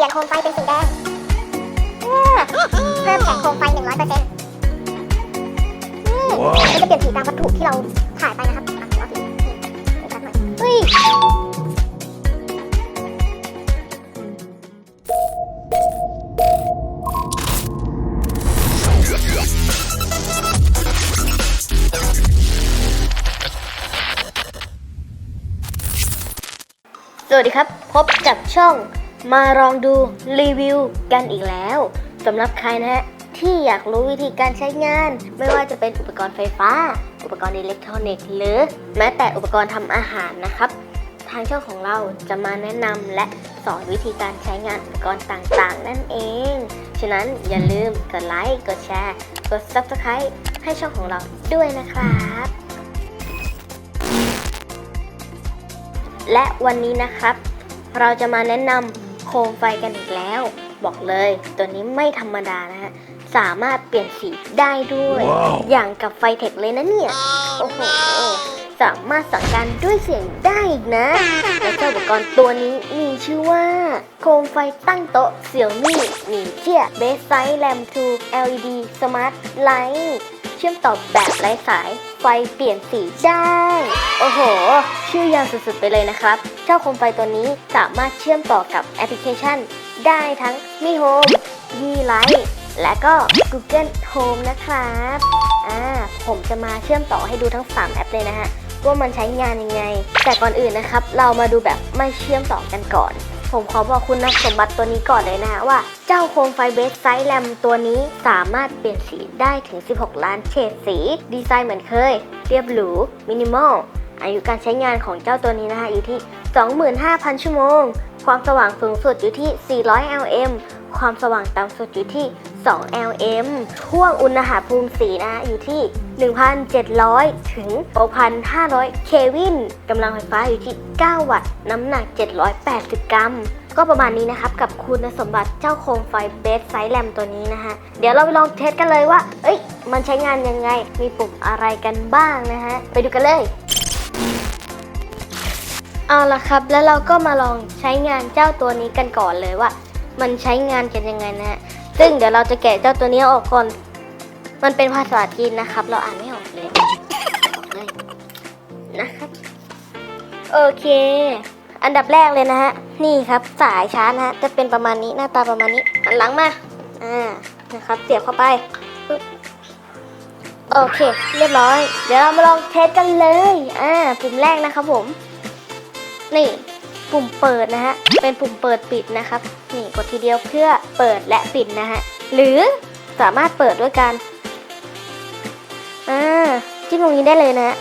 ลี่ยนโคมไฟเป็นสีแดงอ่าเพิ่มแสงโคมไฟ 100%นี่มันจะเปลี่ยนสีตามวัตถุที่เราถ่ายไปนะครับอะเอาสีนี่ให้ชัดหน่อยเฮ้ยสวัสดีครับ พบกับช่อง มาลองดูรีวิวกันอีกแล้วสำหรับใครนะฮะที่อยากรู้วิธีการใช้งาน ไม่ว่าจะเป็นอุปกรณ์ไฟฟ้า อุปกรณ์อิเล็กทรอนิกส์หรือ แม้แต่อุปกรณ์ทำอาหารนะครับ ทางช่องของเราจะมาแนะนำและสอนวิธีการใช้งานอุปกรณ์ต่างๆ นั่นเอง ฉะนั้นอย่าลืมกดไลค์กดแชร์กด Subscribe ให้ช่องของเราด้วยนะครับและวันนี้นะครับ เราจะมาแนะนำ โคมไฟกันอีกแล้ว บอกเลยตัวนี้ไม่ธรรมดานะฮะ สามารถเปลี่ยนสีได้ด้วยอย่างกับไฟเทคเลยนะเนี่ย โอ้โห สามารถสั่งการด้วยเสียงได้อีกนะ และเจ้าอุปกรณ์ตัวนี้มีชื่อว่า โคมไฟตั้งโต๊ะเสี่ยวมี่หนีเจียเบสไซแลมทู LED Smart Light เชื่อมต่อแบบไร้สาย ไฟเปลี่ยนสีได้ โอ้โห ชื่อยาวสุดๆไปเลยนะครับ เจ้าโคมไฟตัวนี้สามารถเชื่อมต่อกับแอปพลิเคชัน ได้ทั้งมีโฮมมีไลท์และก็ Google Home นะครับอ่าผมจะมาเชื่อมต่อให้ดูทั้ง 3 แอปเลยนะฮะว่ามันใช้งานยังไง แต่ก่อนอื่นนะครับ เรามาดูแบบไม่เชื่อมต่อกันก่อน ผมขอบอกคุณสมบัติตัวนี้ก่อนเลยนะฮะว่า เจ้าโคมไฟเบสไซส์แรมตัวนี้สามารถเปลี่ยนสีได้ถึง 16 ล้านเฉดสี ดีไซน์เหมือนเคย เรียบหรู มินิมอล อายุการใช้งานของเจ้าตัวนี้นะคะอยู่ที่ 25,000 ชั่วโมง ความสว่างสูงสุดอยู่ที่ 400 lm ความสว่างต่ำสุดอยู่ที่ 2 lm ช่วงอุณหภูมิสีนะอยู่ที่ 1,700 ถึง 6,500 เควินกำลังไฟฟ้าอยู่ที่ 9 วัตต์ น้ำหนัก 780 กรัม ก็ประมาณนี้นะครับกับคุณสมบัติเจ้าโคมไฟเบสไซแลมตัวนี้นะฮะ เดี๋ยวเราไปลองเทสกันเลยว่า เอ้ย มันใช้งานยังไง มีปุ่มอะไรกันบ้างนะฮะ ไปดูกันเลยเอาละครับ แล้วเราก็มาลองใช้งานเจ้าตัวนี้กันก่อนเลยว่า มันใช้งานกันยังไงนะฮะซึ่งเดี๋ยวเราจะแกะเจ้าตัวนี้ออกก่อน มันเป็นภาษาจีนนะครับ เราอ่านไม่ออกเลยออกเลยนะครับ โอเค อันดับแรกเลยนะฮะ นี่ครับสายชาร์จนะฮะ จะเป็นประมาณนี้หน้าตาประมาณนี้หันหลังมา อ่า นะครับ เสียบเข้าไปโอเค เรียบร้อย เดี๋ยวเรามาลองเทสกันเลย อ่า ปุ่มแรกนะครับผม นี่ ปุ่มเปิดนะฮะ เป็นปุ่มเปิดปิดนะครับ นี่กดทีเดียวเพื่อเปิดและปิดนะฮะ หรือสามารถเปิดด้วยการอ่าจิ้มตรงนี้ได้เลยนะฮะ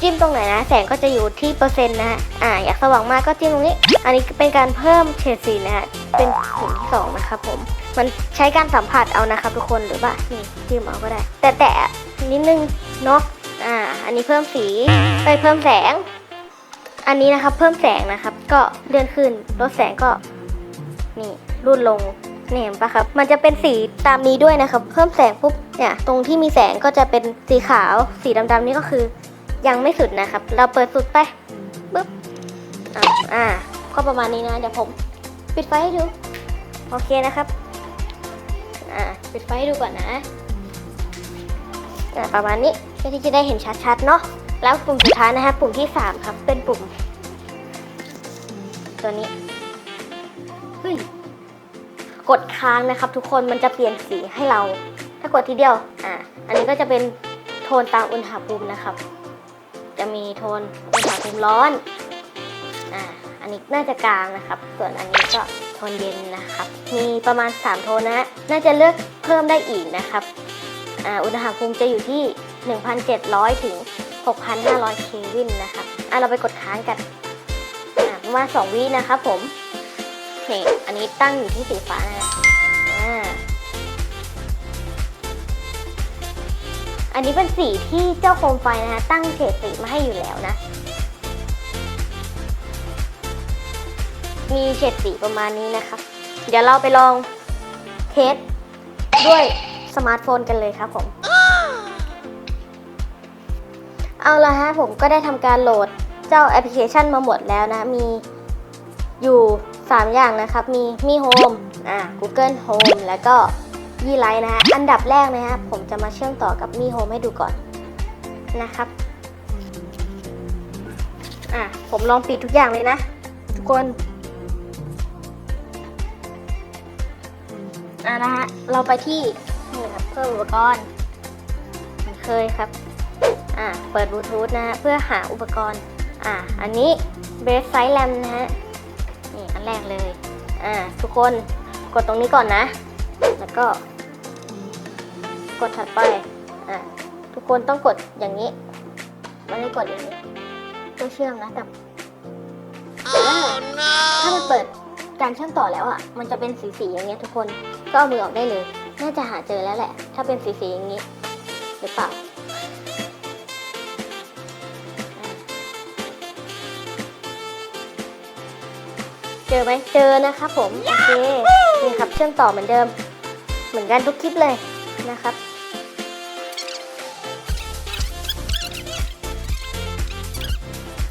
จิ้มตรงไหนนะ แสงก็จะอยู่ที่เปอร์เซ็นต์นะฮะอ่าอยากสว่างมากก็จิ้มตรงนี้ อันนี้เป็นการเพิ่มเฉดสีนะฮะเป็นปุ่มที่สองนะครับผม มันใช้การสัมผัสเอานะครับทุกคนหรือว่านี่จิ้มเอาก็ได้ แต่แตะนิดนึงเนาะอ่า อันนี้เพิ่มสีไปเพิ่มแสง อันนี้นะครับเพิ่มแสงนะครับ ก็เลื่อนขึ้นลดแสงก็ นี่รูดลงเนี่เห็นปะครับ มันจะเป็นสีตามนี้ด้วยนะครับ เพิ่มแสงปุ๊บเนี่ยตรงที่มีแสงก็จะเป็นสีขาวสีดำๆนี่ก็คือ ยังไม่สุดนะครับ เราเปิดสุดไปปุ๊บอ่าอ่าก็ประมาณนี้นะ เดี๋ยวผมปิดไฟให้ดู โอเคนะครับ อ่าปิดไฟให้ดูก่อนนะอ่าประมาณนี้เพื่อที่จะได้เห็นชัดๆเนาะแล้วปุ่มสุดท้ายนะฮะปุ่มที่ 3 ครับ เป็นปุ่ม ตัวนี้ เฮ้ยกดค้างนะครับ ทุกคนมันจะเปลี่ยนสีให้เรา ถ้ากดทีเดียวอ่าอันนี้ก็จะเป็นโทนตามอุณหภูมินะครับ จะมีโทนอุณหภูมิร้อนอ่าอันนี้น่าจะกลางนะครับ ส่วนอันนี้ก็โทนเย็นนะครับ มีประมาณ 3 โทนนะน่าจะเลือกเพิ่มได้อีกนะครับอ่าอุณหภูมิจะอยู่ที่ 1,700 ถึง 6,500 เควินนะครับอะเราไปกดค้างกันอ่าประมาณ2วินะครับผม นี่อันนี้ตั้งอยู่ที่สีฟ้านะอ่าอันนี้เป็นสีที่เจ้าโคมไฟนะคะตั้งเฉดสีมาให้อยู่แล้วนะ มีเฉดสีประมาณนี้นะครับ เดี๋ยวเราไปลองเทสด้วยสมาร์ทโฟนกันเลยครับผม เอาละฮะผมก็ได้ทำการโหลดเจ้าแอปพลิเคชันมาหมดแล้วนะ มีอยู่ 3 อย่างนะครับ มีมีโฮมอ่า Google Home แล้วก็ยี่ไลท์นะฮะ อันดับแรกนะฮะ ผมจะมาเชื่อมต่อกับมีโฮมให้ดูก่อนนะครับ อะ ผมลองปิดทุกอย่างเลยนะ ทุกคน อะนะฮะ เราไปที่นี่ครับเพิ่มอุปกรณ์เหมือนเคยครับ อะ เปิดบลูทูธนะฮะ เพื่อหาอุปกรณ์ อะ อันนี้เบสไซแรมนะฮะ แรกเลย อ่า ทุกคนกดตรงนี้ก่อนนะ แล้วก็ กดถัดไป อ่า ทุกคนต้องกดอย่างนี้ไม่ได้กดอย่างนี้ต้องเชื่อมนะแต่ถ้ามันเปิดการเชื่อมต่อแล้วอะ มันจะเป็นสีๆอย่างเงี้ยทุกคน ก็เอามือออกได้เลย น่าจะหาเจอแล้วแหละ ถ้าเป็นสีๆอย่างนี้หรือเปล่า จอไหมเจอนะครับผม โอเค นี่ครับเชื่อมต่อเหมือนเดิม เหมือนกันทุกคลิปเลยนะครับ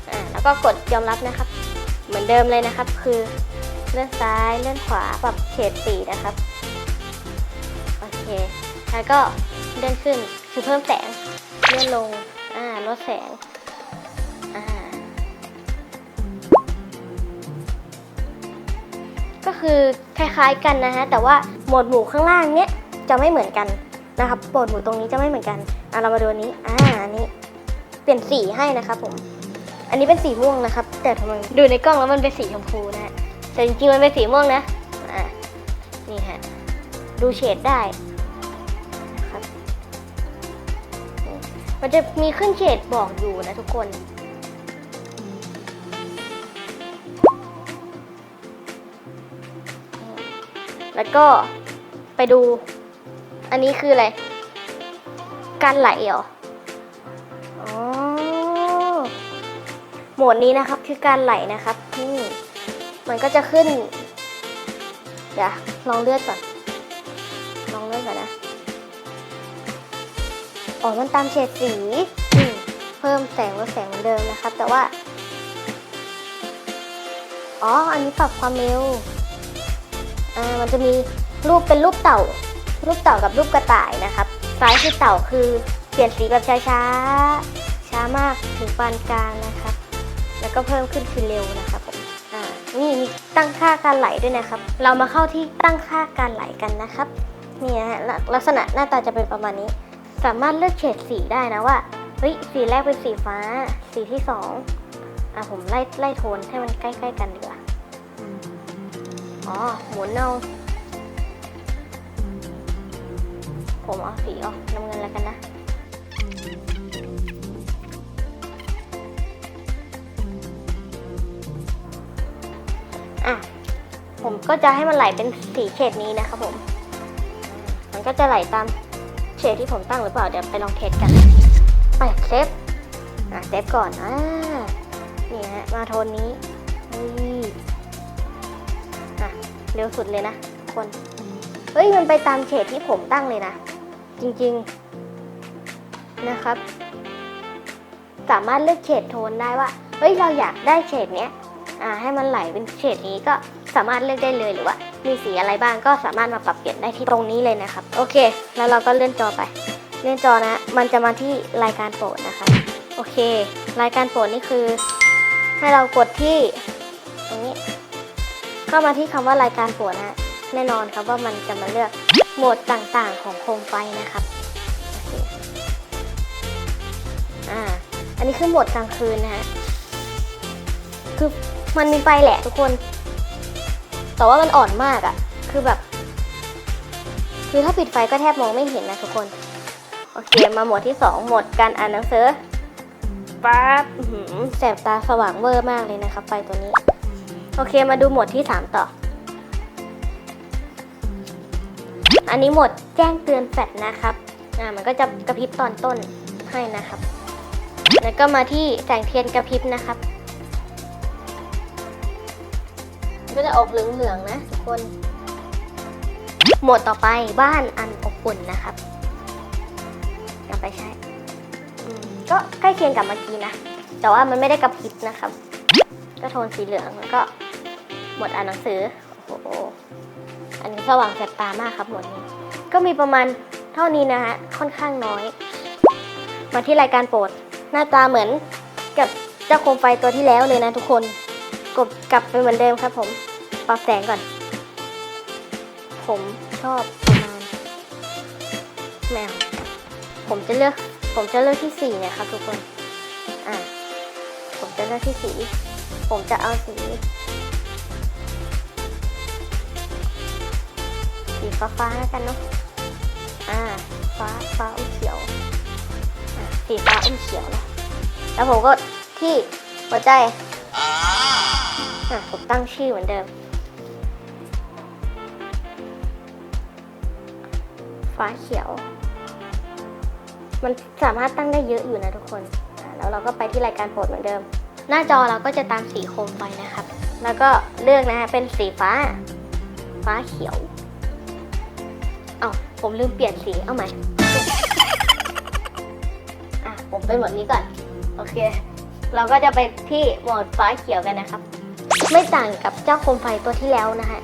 อ่าแล้วก็กดยอมรับนะครับ เหมือนเดิมเลยนะครับ คือเลื่อนซ้ายเลื่อนขวาปรับเฉดสีนะครับ โอเค แล้วก็เลื่อนขึ้นคือเพิ่มแสง เลื่อนลง อ่าลดแสง คือคล้ายๆกันนะฮะแต่ว่าโหมดหมู่ข้างล่างเนี้ยจะไม่เหมือนกันนะครับโหมดหมู่ตรงนี้จะไม่เหมือนกันอะเรามาดูอันนี้อ่าอันนี้เปลี่ยนสีให้นะครับผม อันนี้เป็นสีม่วงนะครับ แต่ทำไมดูในกล้องแล้วมันเป็นสีชมพูนะฮะแต่จริงๆมันเป็นสีม่วงนะอ่านี่ฮะดูเฉดได้นะครับมันจะมีขึ้นเฉดบอกอยู่นะทุกคน แล้วก็ไปดู อันนี้คืออะไร การไหลเหรออ๋อโหมดนี้นะครับคือการไหลนะครับนี่มันก็จะขึ้น เดี๋ยวลองเลื่อนก่อน ลองเลื่อนก่อนนะ อ๋อ มันตามเฉดสี เพิ่มแสงลดแสงเหมือนเดิมนะครับ แต่ว่า อ๋อ อันนี้ปรับความเร็ว อ่ามันจะมีรูปเป็นรูปเต่า รูปเต่ากับรูปกระต่ายนะครับ ซ้ายคือเต่าคือเปลี่ยนสีแบบช้าๆช้ามากถึงปานกลางนะครับ แล้วก็เพิ่มขึ้นคือเร็วนะครับผมอ่านี่มีตั้งค่าการไหลด้วยนะครับ เรามาเข้าที่ตั้งค่าการไหลกันนะครับนี่นะฮะลักลักษณะหน้าตาจะเป็นประมาณนี้ สามารถเลือกเฉดสีได้นะว่าเฮ้ยสีแรกเป็นสีฟ้า สีที่สองอะผมไล่ไล่โทนให้มันใกล้ ๆ กันดีกว่า อ๋อ หมุนเอาผมเอาสีออกน้ำเงินแล้วกันนะ อะ ผมก็จะให้มันไหลเป็นสีเฉดนี้นะครับผม มันก็จะไหลตามเฉดที่ผมตั้งหรือเปล่า เดี๋ยวไปลองเทสกัน ไปเซฟ อะเซฟก่อนอ่านี่ฮะ มาโทนนี้ เร็วสุดเลยนะทุกคน เฮ้ย มันไปตามเฉดที่ผมตั้งเลยนะ จริงๆนะครับ สามารถเลือกเฉดโทนได้ว่า เฮ้ย เราอยากได้เฉดเนี้ย อ่า ให้มันไหลเป็นเฉดนี้ก็สามารถเลือกได้เลยหรือว่า มีสีอะไรบ้างก็สามารถมาปรับเปลี่ยนได้ที่ตรงนี้เลยนะครับ โอเค แล้วเราก็เลื่อนจอไป เลื่อนจอนะ มันจะมาที่รายการโปรดนะครับโอเค รายการโปรดนี่คือ ให้เรากดที่ตรงนี้ เข้ามาที่คำว่ารายการโปรดนะฮะแน่นอนครับว่ามันจะมาเลือกโหมดต่างๆของโคมไฟนะครับโอเคอ่าอันนี้คือโหมดกลางคืนนะฮะคือมันมีไฟแหละทุกคน แต่ว่ามันอ่อนมากอะ่ะ คือแบบ คือถ้าปิดไฟก็แทบมองไม่เห็นนะทุกคน โอเค มาโหมดที่2โหมดการอ่านหนังสือปั๊บอื้อหือแสบตาสว่างเวอร์มากเลยนะครับไฟตัวนี้ โอเคมาดูหมดที่ 3 ต่อ อันนี้หมดแจ้งเตือนแฟลชนะครับอ่ามันก็จะกระพริบตอนต้นให้นะครับ แล้วก็มาที่แสงเทียนกระพริบนะครับ ก็จะออกเหลืองๆนะทุกคน หมดต่อไปบ้านอันอบอุ่นนะครับนำไปใช้ ก็ใกล้เคียงกับเมื่อกี้นะ แต่ว่ามันไม่ได้กระพริบนะครับ ก็โทนสีเหลืองแล้วก็หมดอ่านหนังสือ โอ้โห อันนี้สว่างแสบตามากครับหมดนี้ ก็มีประมาณเท่านี้นะฮะ ค่อนข้างน้อย มาที่รายการโปรด หน้าตาเหมือนกับเจ้าโคมไฟตัวที่แล้วเลยนะทุกคน กบกลับไปเหมือนเดิมครับผม ปรับแสงก่อน ผมชอบประมาณแมว ผมจะเลือก ผมจะเลือกที่สี่เนี่ยครับทุกคน อะผมจะเลือกที่สี่ ผมจะเอาสี สีฟ้าฟ้าแล้วกันเนาะ อ่า ฟ้าฟ้าอมเขียว สีฟ้าอมเขียวนะแล้วผมก็ที่หัวใจ อะผมตั้งชื่อเหมือนเดิม ฟ้าเขียว มันสามารถตั้งได้เยอะอยู่นะทุกคน แล้วเราก็ไปที่รายการโปรดเหมือนเดิม หน้าจอเราก็จะตามสีโคมไฟนะครับ แล้วก็เลือกนะฮะเป็นสีฟ้า ฟ้าเขียวเอ้าผมลืมเปลี่ยนสีเอาใหม่อะผมเป็นหมดนี้ก่อน โอเค เราก็จะไปที่โหมดฟ้าเขียวกันนะครับ ไม่ต่างกับเจ้าโคมไฟตัวที่แล้วนะฮะ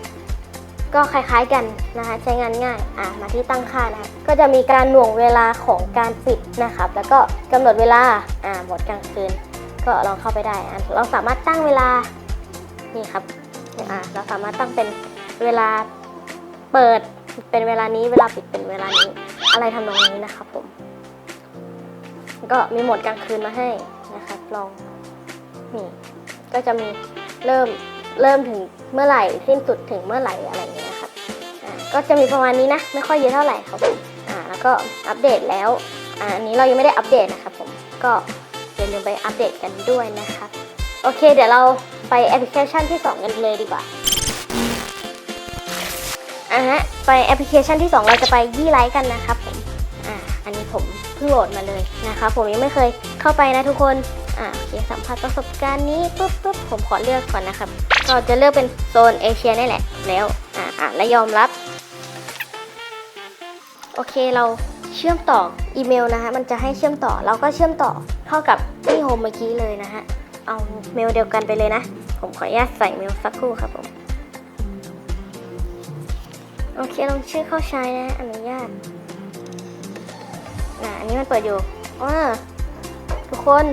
ก็คล้ายๆกันนะคะใช้งานง่าย อะมาที่ตั้งค่านะฮะก็จะมีการหน่วงเวลาของการปิดนะครับ แล้วก็กำหนดเวลา อ่าหมดกลางคืน ก็ลองเข้าไปได้เราสามารถตั้งเวลานี่ครับเราสามารถตั้งเป็นเวลาเปิดเป็นเวลานี้เวลาปิดเป็นเวลานี้ อะไรทำนองนี้นะครับผม ก็มีโหมดกลางคืนมาให้นะครับลองนี่ก็จะมีเริ่มเริ่มถึงเมื่อไหร่สิ้นสุดถึงเมื่อไหร่อะไรอย่างเงี้ยครับอ่าก็จะมีประมาณนี้นะ ไม่ค่อยเยอะเท่าไหร่ครับผมอ่าแล้วก็อัปเดตแล้วอ่าอันนี้เรายังไม่ได้อัปเดตนะครับผมก็ อย่าลืมไปอัปเดตกันด้วยนะครับโอเค เดี๋ยวเราไปแอปพลิเคชันที่ 2 กันเลยดีกว่าอะฮะไปแอปพลิเคชันที่ 2 เราจะไปยี่ไลท์กันนะครับผมอ่าอันนี้ผมเพิ่งโหลดมาเลยนะครับผมยังไม่เคยเข้าไปนะทุกคนอ่าโอเคสัมผัสประสบการณ์นี้ปุ๊บปุ๊บผมขอเลือกก่อนนะครับ ก็จะเลือกเป็นโซนเอเชียนี่แหละแล้วอ่าอ่าและยอมรับ โอเคเรา เชื่อมต่ออีเมลนะฮะมันจะให้เชื่อมต่อเราก็เชื่อมต่อเข้ากับที่โฮมเมื่อกี้เลยนะฮะเอาเมลเดียวกันไปเลยนะ ผมขออนุญาตใส่เมลสักครู่ครับผมโอเคลงชื่อเข้าใช้นะอนุญาตอ่าอันนี้มันเปิดอยู่อ่าทุกคน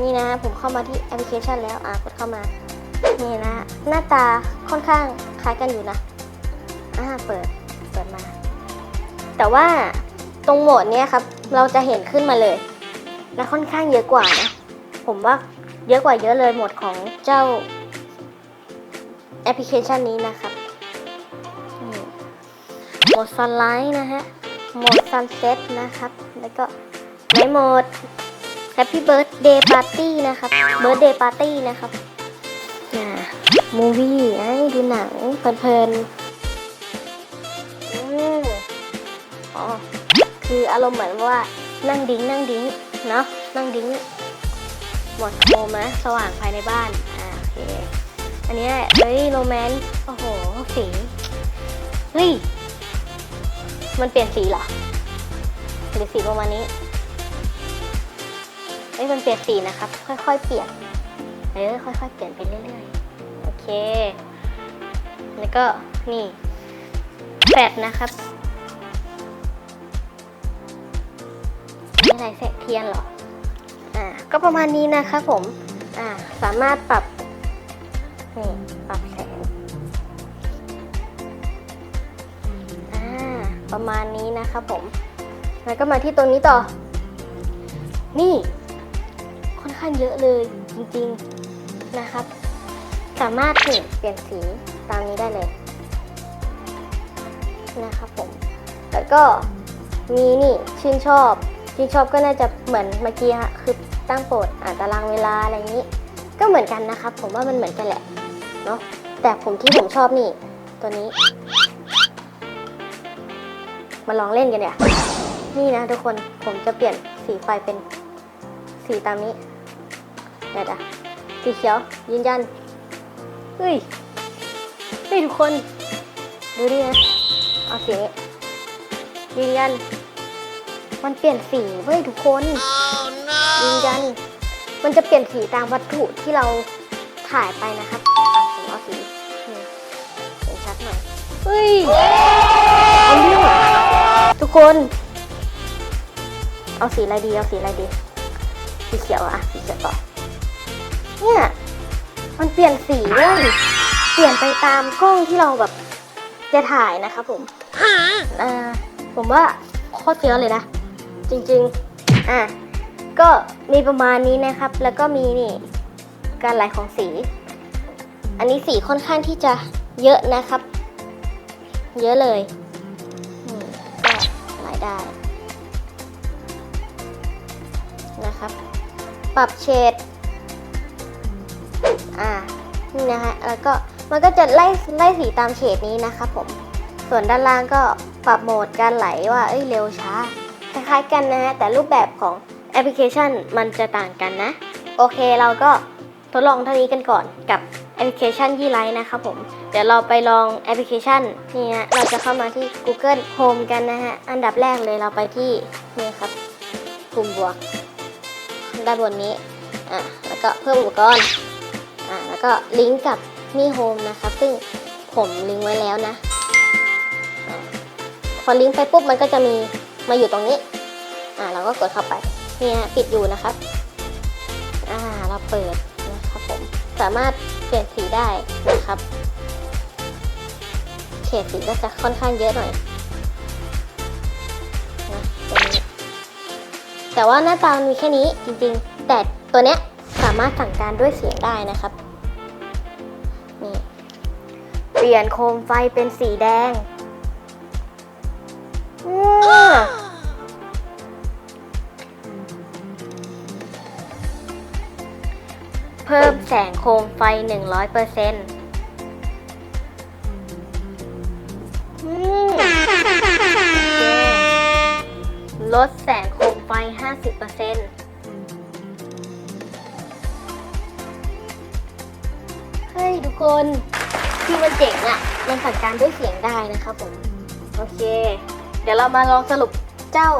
นี่นะผมเข้ามาที่แอปพลิเคชันแล้วอ่ากดเข้ามานี่นะ หน้าตาค่อนข้างคล้ายกันอยู่นะอ่าเปิดเปิดมา แต่ว่า ตรงโหมดเนี้ยครับ เราจะเห็นขึ้นมาเลย และค่อนข้างเยอะกว่านะ ผมว่าเยอะกว่าเยอะเลยโหมดของเจ้าแอปพลิเคชันนี้นะครับ โหมดซันไลท์นะฮะ โหมดซันเซ็ตนะครับ แล้วก็ในโหมด Happy Birthday Party นะครับ Birthday Party นะครับอ่ามูวี่ให้ดูหนังเพลินๆอืมอ๋อ คืออารมณ์เหมือนว่านั่งดิ้งนั่งดิ้งเนาะนั่งดิ้งหมดโฮมนะสว่างภายในบ้านอ่าโอเคอันนี้เฮ้ยโรแมนต์โอ้โหสีเฮ้ยมันเปลี่ยนสีเหรอหรือสีประมาณนี้เฮ้ยมันเปลี่ยนสีนะครับ ค่อยๆเปลี่ยนเออค่อยๆเปลี่ยนไปเรื่อยๆโอเค แล้วก็นี่แฟดนะครับ นี่อะไรแสงเทียนหรอ อ่า ก็ประมาณนี้นะครับผม อ่า สามารถปรับ นี่ ปรับแสง อ่า ประมาณนี้นะครับผม แล้วก็มาที่ตรงนี้ต่อ นี่ ค่อนข้างเยอะเลยจริงๆ นะครับ สามารถเปลี่ยนสีตามนี้ได้เลย นะครับผม แล้วก็มีนี่ชื่นชอบ ชื่ชอบก็น่าจะเหมือนเมื่อกี้ฮะคือตั้งโปรดอ่านตารางเวลาอะไรอย่างนี้ ก็เหมือนกันนะครับ ผมว่ามันเหมือนกันแหละเนาะแต่ผมที่ผมชอบนี่ ตัวนี้ มาลองเล่นกันเนี่ยนี่นะทุกคนผมจะเปลี่ยนสีไฟเป็นสีตามนี้เดี๋ยวอะสีเขียวยืนยันเฮ้ยเฮ้ยทุกคน ดูดินะเอาสีนี้ยืนยัน มันเปลี่ยนสีเว้ยทุกคนยืนยันมันจะเปลี่ยนสีตามวัตถุที่เราถ่ายไปนะครับอะผมเอาสีนี่เฮ้ยเอาเรื่องอะทุกคน เอาสีอะไรดี เอาสีอะไรดี สีเขียวอะสีเขียวต่อ เนี่ย มันเปลี่ยนสีเว้ยเปลี่ยนไปตามกล้องที่เราแบบจะถ่ายนะครับผมอ่าผมว่าโคตรเฟี้ยวเลยนะ จริงๆ อะ ก็มีประมาณนี้นะครับ แล้วก็มีนี่การไหลของสี อันนี้สีค่อนข้างที่จะเยอะนะครับ เยอะเลยก็ไหลได้นะครับ ปรับเฉด อ่า นี่นะคะ แล้วก็มันก็จะไล่ไล่สีตามเฉดนี้นะครับผม ส่วนด้านล่างก็ปรับโหมดการไหลว่า เอ้ย เร็วช้า คล้ายๆกันนะ แต่รูปแบบของแอปพลิเคชันมันจะต่างกันนะ โอเคเราก็ทดลองเท่านี้กันก่อนกับแอปพลิเคชันยี่ไลท์นะครับผม เดี๋ยวเราไปลองแอปพลิเคชันนี่ฮะเราจะเข้ามาที่ Google Home กันนะฮะ อันดับแรกเลยเราไปที่นี่ครับปุ่มบวกด้านบนนี้อะแล้วก็เพิ่มอุปกรณ์อะแล้วก็ลิงก์กับมี่โฮมนะครับ ซึ่งผมลิงก์ไว้แล้วนะ พอลิงก์ไปปุ๊บมันก็จะมี มาอยู่ตรงนี้ อ่า เราก็กดเข้าไป เนี่ยปิดอยู่นะครับ อ่า เราเปิดนะครับผม สามารถเปลี่ยนสีได้นะครับ เฉดสีก็จะค่อนข้างเยอะหน่อยนะตัวนี้แต่ว่าหน้าตามันมีแค่นี้จริงๆ แต่ตัวเนี้ยสามารถสั่งการด้วยเสียงได้นะครับ นี่ เปลี่ยนโคมไฟเป็นสีแดง เพิ่มแสงโคมไฟ 100%อืมโอเคลดแสงโคมไฟ 50%เซ็นต์เฮ้ย ทุกคน คือมันเจ๋งอะมันสั่งการด้วยเสียงได้นะครับผม โอเค เดี๋ยวเรามาลองสรุปเจ้า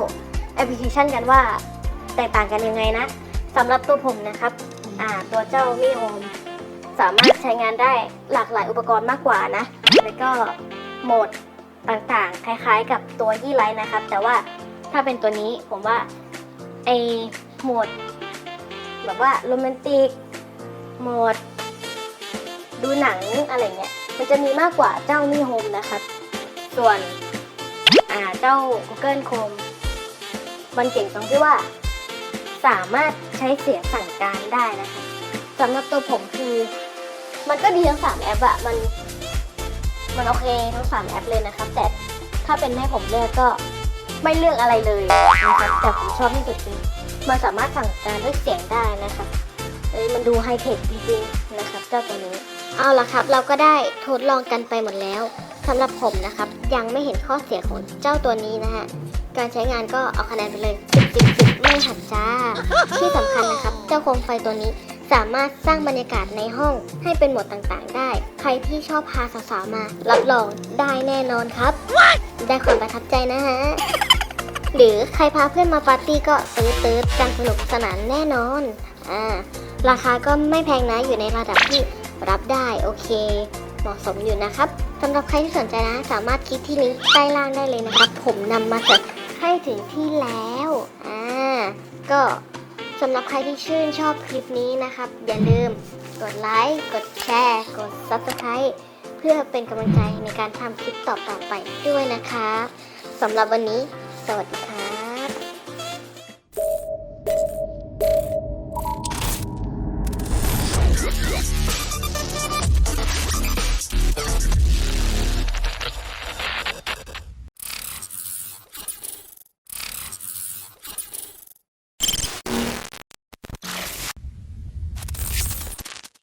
แอปพลิเคชันกันว่าแตกต่างกันยังไงนะสำหรับตัวผมนะครับอ่าตัวเจ้ามี่โฮมสามารถใช้งานได้หลากหลายอุปกรณ์มากกว่านะ แล้วก็โหมดต่างๆ คล้ายๆ กับตัวยี่ไลท์นะครับ แต่ว่าถ้าเป็นตัวนี้ผมว่าไอโหมด แบบว่าโรแมนติกโหมด ดูหนังอะไรเงี้ยมันจะมีมากกว่าเจ้ามี่โฮมนะครับ ส่วนอ่า เจ้า Google Chrome มันเจ๋งตรงที่ว่า สามารถใช้เสียงสั่งการได้นะคะสำหรับตัวผมคือ มันก็ดีทั้งสามแอปอะมัน มันโอเคทั้งสามแอปเลยนะครับ แต่ถ้าเป็นให้ผมเลือกก็ไม่เลือกอะไรเลยนะครับแต่ผมชอบที่สุดคือมันสามารถสั่งการด้วยเสียงได้นะครับเอ้ยมันดูไฮเทคจริงๆนะครับ เจ้าตัวนี้ เอาละครับ เราก็ได้ทดลองกันไปหมดแล้ว สำหรับผมนะครับ ยังไม่เห็นข้อเสียของเจ้าตัวนี้นะฮะ การใช้งานก็เอาคะแนนไปเลย10 10 10ไม่หักจ้า ที่สำคัญนะครับ เจ้าโคมไฟตัวนี้สามารถสร้างบรรยากาศในห้องให้เป็นโหมดต่างๆ ได้ ใครที่ชอบพาสาวๆมา รับรองได้แน่นอนครับ ได้ความประทับใจนะฮะ หรือใครพาเพื่อนมาปาร์ตี้ก็ตื้อตื้อๆกันสนุกสนานแน่นอน อ่า ราคาก็ไม่แพงนะอยู่ในระดับที่รับได้โอเค เหมาะสมอยู่นะครับสำหรับใครที่สนใจนะ สามารถคลิกที่ลิงก์ใต้ล่างได้เลยนะครับ ผมนำมาเสิร์ฟให้ถึงที่แล้วอ่าก็สำหรับใครที่ชื่นชอบคลิปนี้นะครับ อย่าลืมกดไลค์กดแชร์ กด Subscribe เพื่อเป็นกำลังใจในการทำคลิปต่อๆไปด้วยนะคะสำหรับวันนี้ สวัสดีค่ะ